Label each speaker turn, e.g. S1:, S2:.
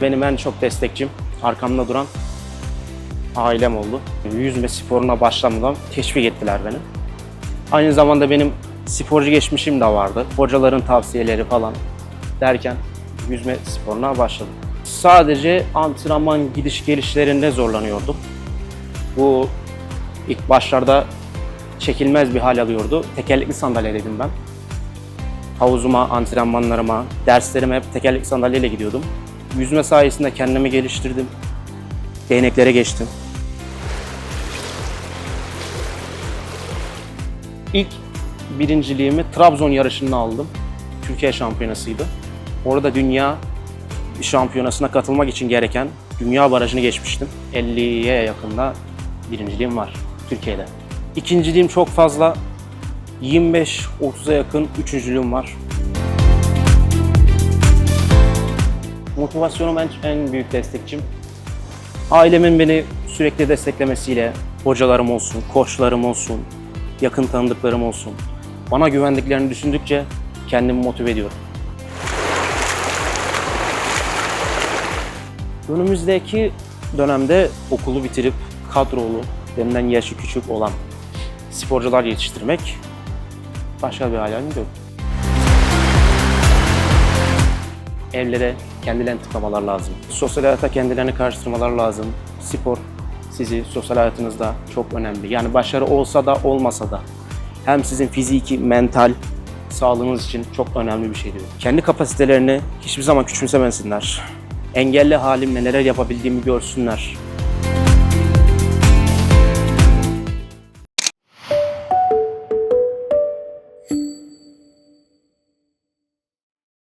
S1: benim en çok destekçim, arkamda duran ailem oldu. Yüzme sporuna başlamadan teşvik ettiler beni. Aynı zamanda benim sporcu geçmişim de vardı. Hocaların tavsiyeleri falan derken yüzme sporuna başladım. Sadece antrenman gidiş gelişlerinde zorlanıyordum. Bu ilk başlarda çekilmez bir hal alıyordu. Tekerlekli sandalyedeydim ben. Havuzuma, antrenmanlarıma, derslerime hep tekerlekli sandalyeyle gidiyordum. Yüzme sayesinde kendimi geliştirdim. Değneklere geçtim. İlk birinciliğimi Trabzon yarışında aldım. Türkiye şampiyonasıydı. Orada dünya şampiyonasına katılmak için gereken dünya barajını geçmiştim. 50'ye yakında birinciliğim var Türkiye'de. İkinciliğim çok fazla. 25-30'a yakın üçüncülüğüm var. Motivasyonum en, en büyük destekçim. Ailemin beni sürekli desteklemesiyle, hocalarım olsun, koçlarım olsun, yakın tanıdıklarım olsun. Bana güvendiklerini düşündükçe kendimi motive ediyorum. Önümüzdeki dönemde okulu bitirip kadrolu, benden yaşı küçük olan sporcular yetiştirmek başka bir hayalim yok. Evlere kendilerini tıklamalar lazım. Sosyal hayata kendilerini karıştırmalar lazım. Spor sizi sosyal hayatınızda çok önemli. Yani başarı olsa da olmasa da hem sizin fiziki, mental sağlığınız için çok önemli bir şey diyor. Kendi kapasitelerini hiçbir zaman küçümsemesinler. Engelli halimle neler yapabildiğimi görsünler.